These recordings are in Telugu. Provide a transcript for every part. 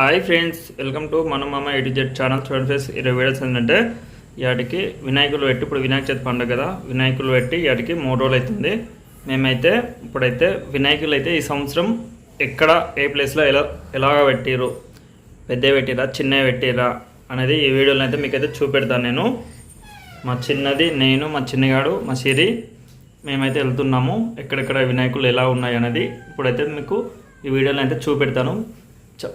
హాయ్ ఫ్రెండ్స్ వెల్కమ్ టు మన మామ ఎయిటీ జెడ్ ఛానల్ చూడండి ఫ్రెండ్స్ ఇరవై వీడియోస్ ఏంటంటే వాటికి వినాయకులు పెట్టి ఇప్పుడు వినాయక చవితి పండుగ కదా వినాయకులు పెట్టి వాటికి మూడు రోజులు అవుతుంది మేమైతే ఇప్పుడైతే వినాయకులు అయితే ఈ సంవత్సరం ఎక్కడ ఏ ప్లేస్లో ఎలా ఎలాగ పెట్టిరు పెద్ద పెట్టిరా చిన్న పెట్టిరా అనేది ఈ వీడియోలో అయితే మీకైతే చూపెడతాను నేను. మా చిన్నది నేను మా చిన్నగాడు మా సిరి మేమైతే వెళ్తున్నాము ఎక్కడెక్కడ వినాయకులు ఎలా ఉన్నాయి అనేది ఇప్పుడైతే మీకు ఈ వీడియోలో అయితే చూపెడతాను.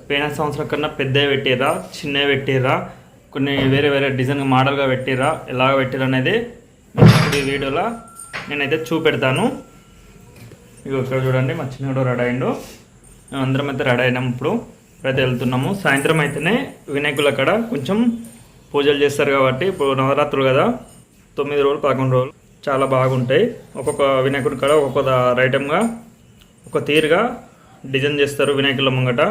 పోయిన సంవత్సరం కన్నా పెద్దవి పెట్టిరా చిన్నవి పెట్టిరా కొన్ని వేరే వేరే డిజైన్ మోడల్గా పెట్టిర్రా ఎలాగ పెట్టిరా అనేది ఈ వీడియోలో నేనైతే చూపెడతాను. ఇక ఇక్కడ చూడండి మా చిన్నగాడు రెడీ అయిండు. మేము అందరం అయితే రెడీ అయినాం ఇప్పుడు. ఇప్పుడైతే వెళ్తున్నాము. సాయంత్రం అయితేనే వినాయకులు అక్కడ కొంచెం పూజలు చేస్తారు కాబట్టి ఇప్పుడు నవరాత్రులు కదా తొమ్మిది రోజులు పదకొండు రోజులు చాలా బాగుంటాయి. ఒక్కొక్క వినాయకుడి కాడ ఒక్కొక్క ఐటెంగా ఒక తీరుగా డిజైన్ చేస్తారు వినాయకుల ముంగట.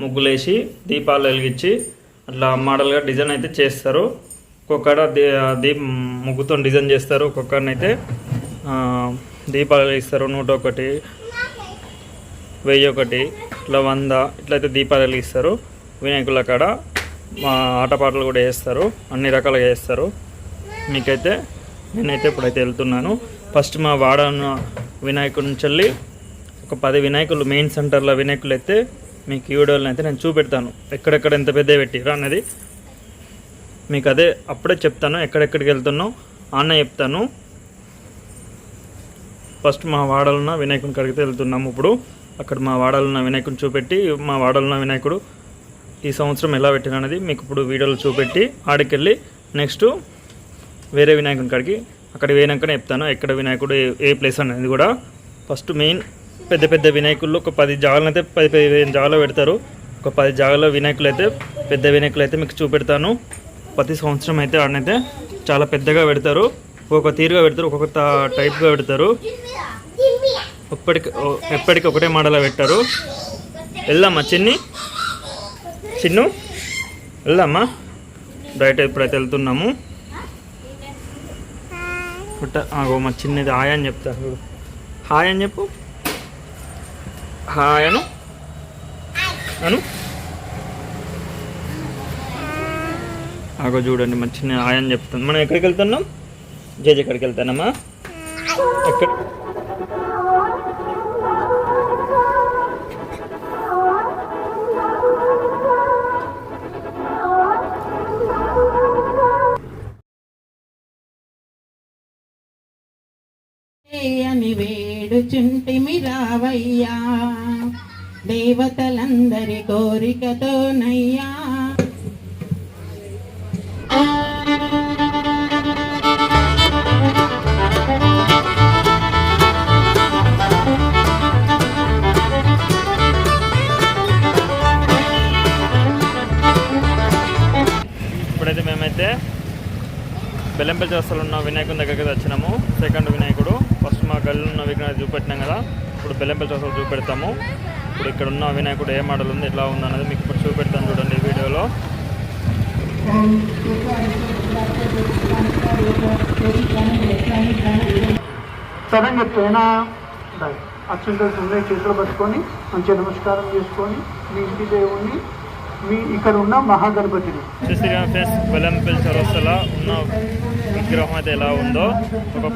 ముగ్గులు వేసి దీపాలు వెలిగించి అట్లా మోడల్గా డిజైన్ అయితే చేస్తారు. ఒక్కొక్కడ దీప ముగ్గుతో డిజైన్ చేస్తారు. ఒక్కొక్కరినైతే దీపాలు వెలిగిస్తారు. నూట ఒకటి వెయ్యి ఒకటి ఇట్లా వంద ఇట్లయితే దీపాలు వెలిగిస్తారు. వినాయకుల కాడ ఆటపాటలు కూడా వేస్తారు. అన్ని రకాలుగా వేస్తారు. మీకైతే నేనైతే ఇప్పుడైతే వెళ్తున్నాను. ఫస్ట్ మా వాడ వినాయకుడి నుంచి వెళ్ళి ఒక పది వినాయకులు మెయిన్ సెంటర్లో వినాయకులు అయితే మీకు ఈ వీడియోలో అయితే నేను చూపెడతాను. ఎక్కడెక్కడ ఎంత పెద్ద పెట్టిరా అన్నది. మీకు అదే అప్పుడే చెప్తాను ఎక్కడెక్కడికి వెళ్తున్నాం అన్న చెప్తాను. ఫస్ట్ మా వాడలున్న వినాయకుని కడిగితే వెళ్తున్నాము ఇప్పుడు. అక్కడ మా వాడలున్న వినాయకుని చూపెట్టి మా వాడలున్న ఉన్న వినాయకుడు ఈ సంవత్సరం ఎలా పెట్టినది అనేది మీకు ఇప్పుడు వీడియోలు చూపెట్టి ఆడికెళ్ళి నెక్స్ట్ వేరే వినాయకుని కాడికి అక్కడ పోయినాకనే చెప్తాను ఎక్కడ వినాయకుడు ఏ ప్లేస్ అనేది కూడా. ఫస్ట్ మెయిన్ పెద్ద పెద్ద వినాయకులు ఒక పది జాగాలను అయితే పది పదిహేను జాగాలో పెడతారు. ఒక పది జాగాలో వినాయకులు అయితే పెద్ద వినాయకులు అయితే మీకు చూపెడతాను. ప్రతి సంవత్సరం అయితే ఆడనైతే చాలా పెద్దగా పెడతారు. ఒక్కొక్క తీరుగా పెడతారు ఒక్కొక్క టైప్గా పెడతారు. ఇప్పటికి ఎప్పటికి ఒకటే మోడల్ పెట్టారు వెళ్దామా చిన్ని? చిన్ను? వెళ్దామా? రైట్ ఇప్పుడైతే వెళ్తున్నాము. పుట్ట మా చిన్నది హాయ్ అని చెప్తా. హాయ్ అని చెప్పు. హాయ్ అను. అను. ఆగో చూడండి మంచి చిన్న హాయ్ అని చెప్తాను. మనం ఎక్కడికి వెళ్తున్నాం? జేజే ఎక్కడికి వెళ్తానమ్మా ఎక్కడ? అని వేడుచుంటిమి రావయ్యా దేవతలందరి కోరికతోనయ్యా. బెల్లంపల్లి చౌరస్తాలో ఉన్న వినాయకుని దగ్గరికి వచ్చినాము. సెకండ్ వినాయకుడు. ఫస్ట్ మా గల్లు ఉన్న విగ్రహాన్ని చూపెట్టినాం కదా. ఇప్పుడు బెల్లంపల్లి చౌరస్తాలో చూపెడతాము. ఇప్పుడు ఇక్కడ ఉన్న వినాయకుడు ఏ మోడల్ ఉంది ఎట్లా ఉంది అనేది మీకు ఇప్పుడు చూపెడతాను చూడండి ఈ వీడియోలో. సడన్ చెప్తేనా అక్షంతలు ఉన్నాయి చేతులు పట్టుకొని మంచిగా నమస్కారం చేసుకొని మీ ఇంటి దేవుణ్ణి మీ ఇక్కడ ఉన్న మహాగణపతిని చూసిగా ఫ్రెండ్స్ బెల్లంపల్లి ఉన్న విగ్రహం అయితే ఎలా ఉందో ఒక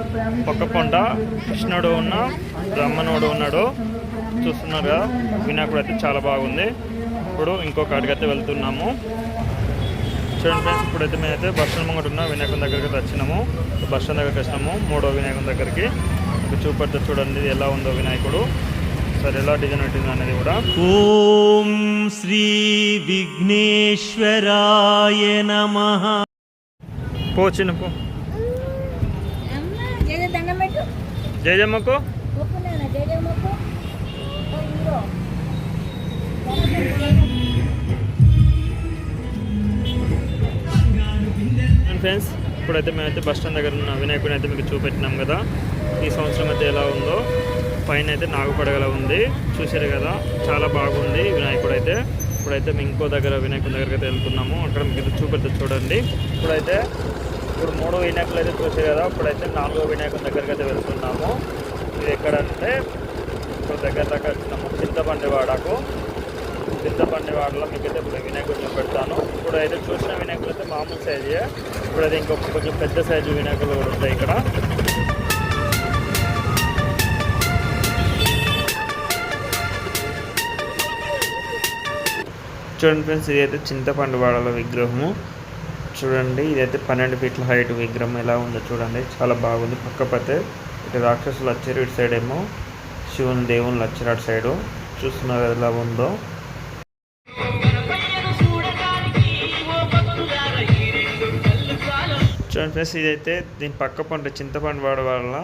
పక్క కొండ కృష్ణుడు ఉన్న బ్రహ్మణుడు ఉన్నాడు. చూస్తున్నారు కదా వినాయకుడు అయితే చాలా బాగుంది. ఇప్పుడు ఇంకొక అడిగైతే వెళ్తున్నాము. చూడండి ఫ్రెండ్స్ ఇప్పుడైతే మేమైతే బస్ స్టాండ్ ముంగట ఉన్న వినాయకుని దగ్గరికి వచ్చినాము. బస్ స్టాండ్ దగ్గరికి వచ్చినాము మూడో వినాయకుని దగ్గరికి. ఇక్కడ చూపెడితే చూడండి ఎలా ఉందో వినాయకుడు. ఒకసారి ఎలా డిజైన్ పెట్టింది అనేది కూడా. ఓం శ్రీ విఘ్నేశ్వరాయ నమ. పో చిన్న పో. జయజమ్మకు ఫ్రెండ్స్ ఇప్పుడైతే మేమైతే బస్ స్టాండ్ దగ్గర ఉన్న వినాయకుడిని అయితే మీకు చూపెట్టినాం కదా. ఈ సంవత్సరం అయితే ఎలా ఉందో. పైన అయితే నాగుపడగల ఉంది. చూసారు కదా చాలా బాగుంది వినాయకుడు అయితే ఇప్పుడైతే మేము ఇంకో దగ్గర వినాయకుడి దగ్గరికి అయితే వెళ్తున్నాము. అక్కడ మీకు చూపెడతా చూడండి. ఇప్పుడైతే ఇప్పుడు మూడు వినాయకులు అయితే చూసారు కదా ఇప్పుడైతే నాలుగో వినాయకుడి దగ్గరికి అయితే వెళ్తున్నాము. ఇది ఎక్కడంటే ఇప్పుడు దగ్గర దగ్గర వచ్చినాము చింతపండి వాడకు. మీకైతే ఇప్పుడు వినాయకుడు పెడతాను ఇప్పుడైతే చూసిన వినాయకులు అయితే మామూలు సైజు ఇప్పుడైతే ఇంకొక కొంచెం పెద్ద సైజు వినాయకులు కూడా ఉంటాయి ఇక్కడ. చూడండి ఫ్రెండ్స్ ఇదైతే చింతపండు వాడల విగ్రహము. చూడండి ఇదైతే పన్నెండు ఫీట్ల హైట్ విగ్రహం ఎలా ఉందో చూడండి. చాలా బాగుంది. పక్క పతే ఇటు రాక్షసులు వచ్చారు ఇటు సైడ్ ఏమో శివుని దేవుళ్ళు వచ్చారు అటు సైడు చూస్తున్నారు ఎలా ఉందో. చూడండి ఫ్రెండ్స్ ఇదైతే దీని పక్క పంట చింతపండు వాడ వల్ల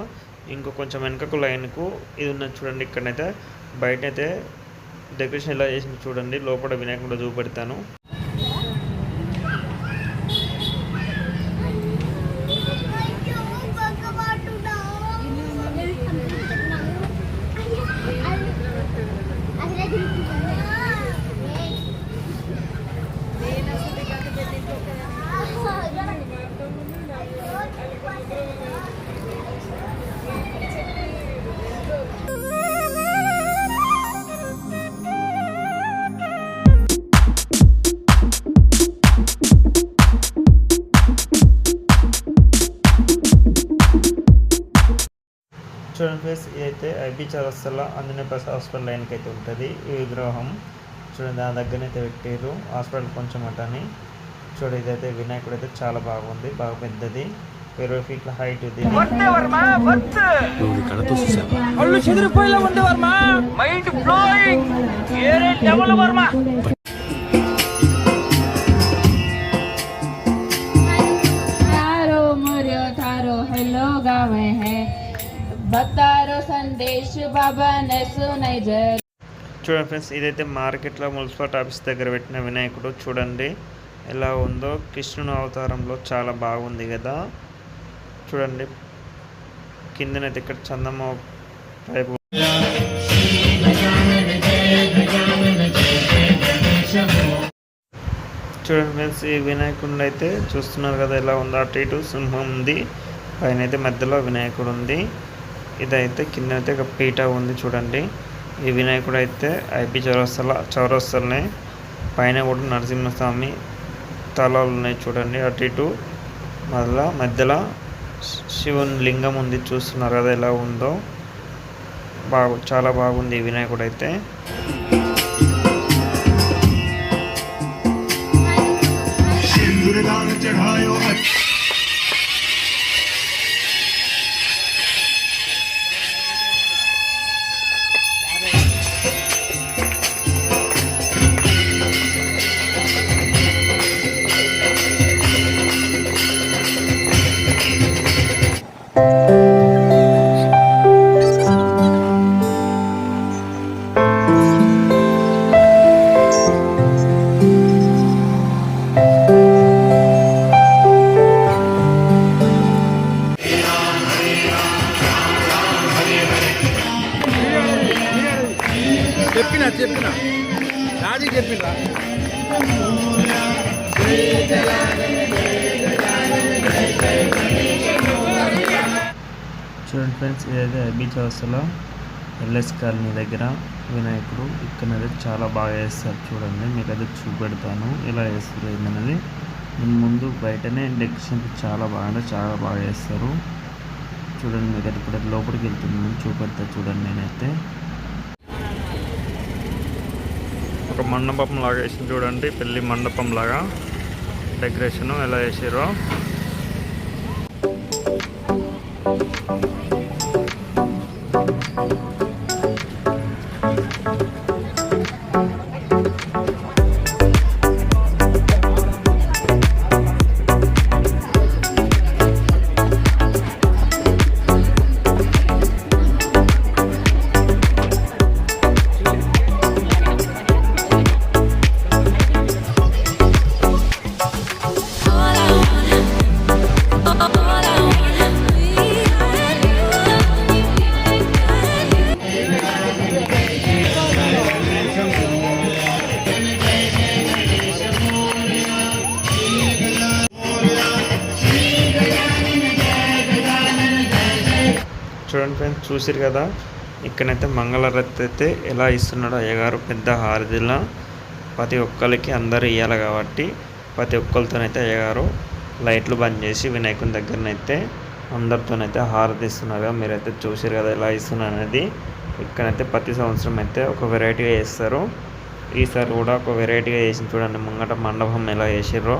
ఇంకో కొంచెం వెనకకు లైన్కు ఇది ఉన్నది చూడండి. ఇక్కడైతే బయట అయితే డెకరేషన్ ఎలా చేసింది చూడండి. లోపల వినాయకుడు చూపెడతాను. చూడండి ఫ్రెండ్స్ ఇదైతే ఐబీ చౌరస్తల ఆంజనేయ ప్రసాద్ హాస్పిటల్ లైన్కి అయితే ఉంటుంది. ఈ విగ్రహం చూడండి దాని దగ్గర అయితే పెట్టారు హాస్పిటల్ కొంచెం అటని. చూడండి ఇదైతే వినాయకుడు అయితే చాలా బాగుంది బాగా పెద్దది. ఇరవై ఫీట్ల హైట్ ఇది તારો બતારો સંદેશ બાબાને સુનાઈ જય చూడండి ఫ్రెండ్స్ ఇదైతే మార్కెట్లో మున్సిపల్ ఆఫీస్ దగ్గర పెట్టిన వినాయకుడు చూడండి ఎలా ఉందో కృష్ణుని అవతారంలో చాలా బాగుంది కదా చూడండి కిందనైతే ఇక్కడ చందమ్మ టైపు చూడండి ఫ్రెండ్స్ ఈ వినాయకుడిని అయితే చూస్తున్నారు కదా ఎలా ఉందో అటు ఇటు సింహం ఉంది పైన అయితే మధ్యలో వినాయకుడు ఉంది ఇదైతే కింద అయితే ఒక పీట ఉంది చూడండి. ఈ వినాయకుడు అయితే ఐపీ చౌరస్తల చౌరస్తలనే పైన కూడా నరసింహస్వామి తలాలు ఉన్నాయి చూడండి. అటు ఇటు మళ్ళా మధ్యలో శివుని లింగం ఉంది చూస్తున్నారు కదా ఎలా ఉందో. బాగు చాలా బాగుంది ఈ వినాయకుడు అయితే చెప్పిన చెప్పిన? రాజీ చెప్పిన? చూడండి ఫ్రెండ్స్ ఇదైతే బీచ్ హౌస్లో ఎల్ఎస్ కాలనీ దగ్గర వినాయకుడు ఇక్కడ చాలా బాగా వేస్తారు చూడండి మీకు అయితే చూపెడతాను ఎలా వేస్తారు ఏందనేది. నేను ముందు బయటనే డెకరేషన్ చాలా బాగా చాలా బాగా వేస్తారు చూడండి మీకు అయితే ఇప్పుడు లోపలికి వెళ్తున్నాను చూపెడతా చూడండి నేనైతే. ఒక మండపం లాగా వేసి చూడండి పెళ్ళి మండపం లాగా డెకరేషన్ ఎలా వేసారో చూడండి ఫ్రెండ్స్ చూసిరు కదా? ఇక్కడైతే మంగళరత్తి అయితే ఎలా ఇస్తున్నాడు అయ్యగారు పెద్ద హారతిలా ప్రతి ఒక్కరికి అందరు ఇవ్వాలి కాబట్టి ప్రతి ఒక్కరితోనైతే అయ్యగారు లైట్లు బంద్ చేసి వినాయకుని దగ్గరనైతే అందరితోనైతే హారతి ఇస్తున్నారు కదా మీరైతే చూసారు కదా ఎలా ఇస్తున్నారు అనేది. ఇక్కడైతే ప్రతి సంవత్సరం అయితే ఒక వెరైటీగా చేస్తారు. ఈసారి కూడా ఒక వెరైటీగా చేసి చూడండి ముంగట మండపం ఎలా చేసిర్రో.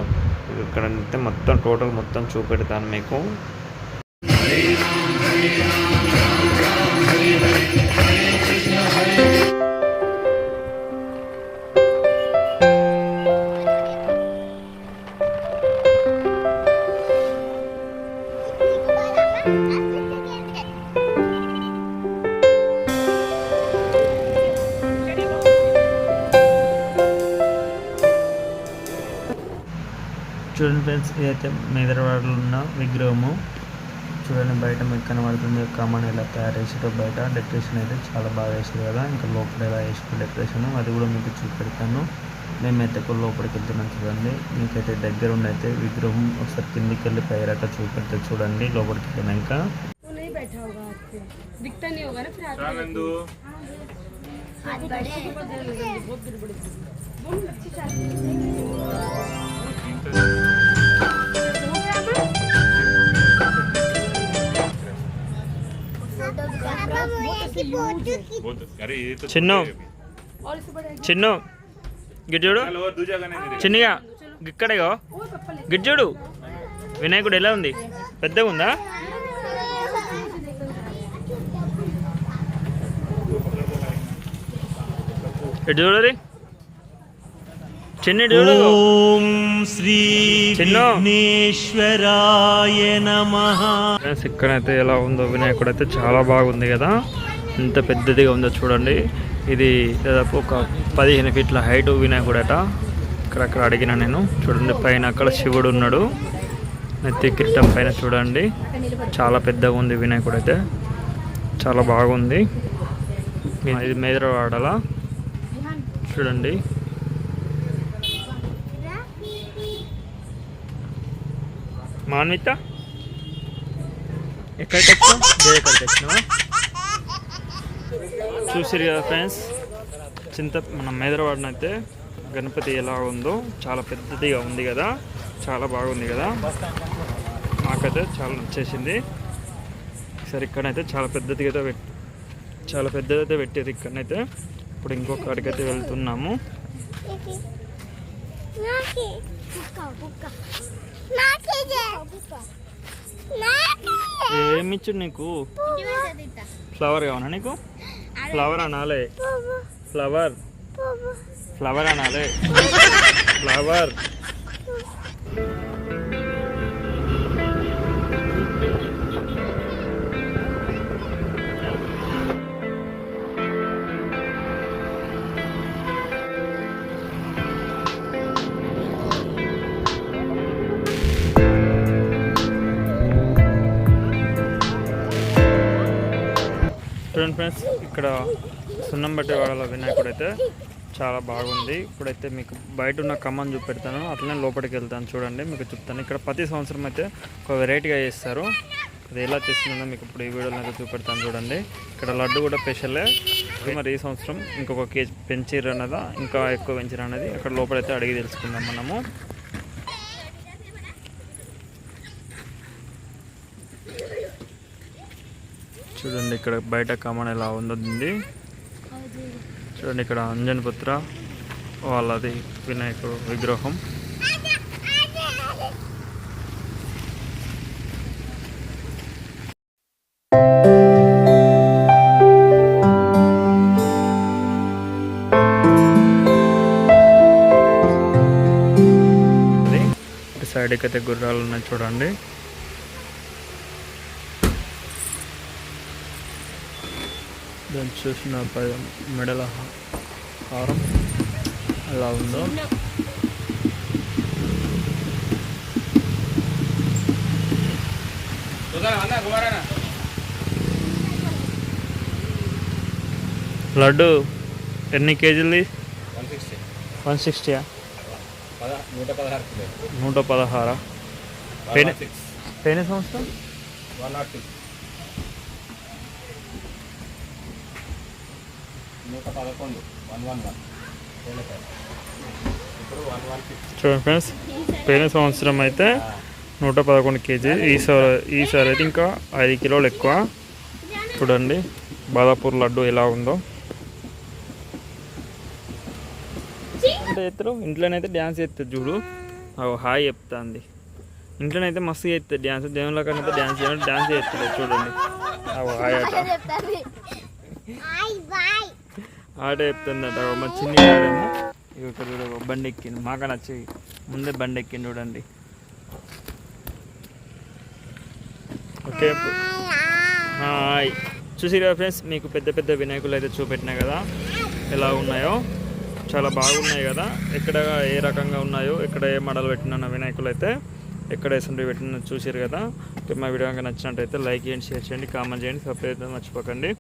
ఇక్కడైతే మొత్తం టోటల్ మొత్తం చూపెడతాను మీకు. ఇదైతే మేదరవాడలో ఉన్న విగ్రహము. చూడండి బయట మీకు కనబడుతుంది. కమన్ ఎలా తయారు చేసారో బయట డెకరేషన్ అయితే చాలా బాగా వేసారు కదా. ఇంకా లోపల ఎలా వేసారు డెకరేషన్ అది కూడా మీకు చూపెడతాను. మేమైతే కూడా లోపలికి వెళ్తున్నాం చూడండి. మీకైతే దగ్గర అయితే విగ్రహం ఒకసారి కిందికి వెళ్ళి పైరాక చూపెడితే చూడండి. లోపలికి వెళ్ళినాక. वो చిన్ను. చిన్ను. గిడ్జుడు చిన్నగా. ఇక్కడేగో గిడ్జుడు వినాయకుడు ఎలా ఉంది? పెద్దగా ఉందా? ఎటు చూడరి? ఓం శ్రీ చిన్ను. విఘ్నేశ్వరాయ నమః. ఫ్రెండ్స్ ఇక్కడైతే ఎలా ఉందో వినాయకుడు అయితే చాలా బాగుంది కదా. ఎంత పెద్దదిగా ఉందో చూడండి. ఇది దాదాపు ఒక పదిహేను ఫీట్ల హైట్ వినాయకుడు అట ఇక్కడక్కడ అడిగిన నేను. చూడండి పైన అక్కడ శివుడు ఉన్నాడు. నెత్తి కిరీటం పైన చూడండి. చాలా పెద్దగా ఉంది వినాయకుడు అయితే చాలా బాగుంది. ఇది మేదరవాడలా. చూడండి. మాన్విత? ఎక్కడికి వచ్చావు జయ వచ్చినావా కదా ఫ్రెండ్స్ చింత మన మేదరవాడనైతే గణపతి ఎలా ఉందో చాలా పెద్దదిగా ఉంది కదా చాలా బాగుంది కదా. నాకైతే చాలా నచ్చేసింది. సరే ఇక్కడైతే చాలా పెద్దదిగా అయితే చాలా పెద్దదైతే పెట్టారు ఇక్కడనైతే. ఇప్పుడు ఇంకొక అడిగైతే వెళ్తున్నాము. ఏమి కుక్క నీకు? ఫ్లవర్ కావనా నీకు? ఫ్లవర్ అనాలే. ఫ్లవర్ ఫ్లవర్ అనాలే. ఫ్లవర్ చూడండి ఫ్రెండ్స్ ఇక్కడ సున్నం బట్టి వినాయకుడు అయితే చాలా బాగుంది. ఇప్పుడైతే మీకు బయట ఉన్న కమ్మని చూపెడతాను. అట్లనే లోపలికి వెళ్తాను చూడండి మీకు చెప్తాను. ఇక్కడ ప్రతి సంవత్సరం అయితే ఒక వెరైటీగా చేస్తారు. అది ఎలా చేస్తుందో మీకు ఇప్పుడు ఈ వీడియోలో అయితే చూపెడతాను చూడండి. ఇక్కడ లడ్డు కూడా స్పెషలే మరి ఈ సంవత్సరం ఇంకొక కేజీ పెంచిర్రు అన్నదా ఇంకా ఎక్కువ పెంచిర్రు అనేది అక్కడ లోపలైతే అడిగి తెలుసుకుందాం మనము. చూడండి ఇక్కడ బయట కమన్ ఎలా ఉందండి చూడండి ఇక్కడ అంజన్ పుత్ర వాళ్ళది వినాయకుడు విగ్రహం. సైడ్కి అయితే గుర్రాలు ఉన్నాయి చూడండి. దాన్ని చూసిన మెడల హారం ఎలా ఉందో. లడ్డు ఎన్ని కేజీలు వన్ సిక్స్టీయా? నూట పదహారు నూట పదహారా? పెయిన్ పెయిన్ సంవత్సరం? One nought six. నూట పదకొండు. One one one. ఇప్పుడు వన్ వన్ ఫిఫ్టీ. చూడండి ఫ్రెండ్స్ పోయిన సంవత్సరం అయితే నూట పదకొండు కేజీ. ఈసారి ఈసారి అయితే ఇంకా ఐదు కిలోలు ఎక్కువ. చూడండి బాదాపూర్ లడ్డు ఎలా ఉందో. అంటే ఎత్తారు? ఇంట్లోనైతే డ్యాన్స్ చేస్తుంది చూడు. అవు హాయ్ చెప్తాంది. ఇంట్లోనైతే మస్తు చేస్తుంది డ్యాన్స్. దేవుళ్ళ కన్నా అయితే డ్యాన్స్ చేయాలి డ్యాన్స్ చేస్తుంది చూడండి. అవు హాయ్ అట. ఆట చెప్తుందట మా చిన్ని ఇక్కడ బండి ఎక్కింది మాకు నచ్చి ముందే బండి ఎక్కింది చూడండి. Okay hi. చూసి కదా ఫ్రెండ్స్ మీకు పెద్ద పెద్ద వినాయకులు అయితే చూపెట్టినా కదా? ఎలా ఉన్నాయో? చాలా బాగున్నాయి కదా? ఎక్కడ ఏ రకంగా ఉన్నాయో? ఎక్కడ ఏ మడలు పెట్టిన వినాయకులు అయితే ఎక్కడ ఎసంటి పెట్టిన చూసారు కదా? ఓకే, మా వీడియో కనుక నచ్చినట్టయితే లైక్ చేయండి షేర్ చేయండి కామెంట్ చేయండి సబ్స్క్రైబ్ మర్చిపోకండి.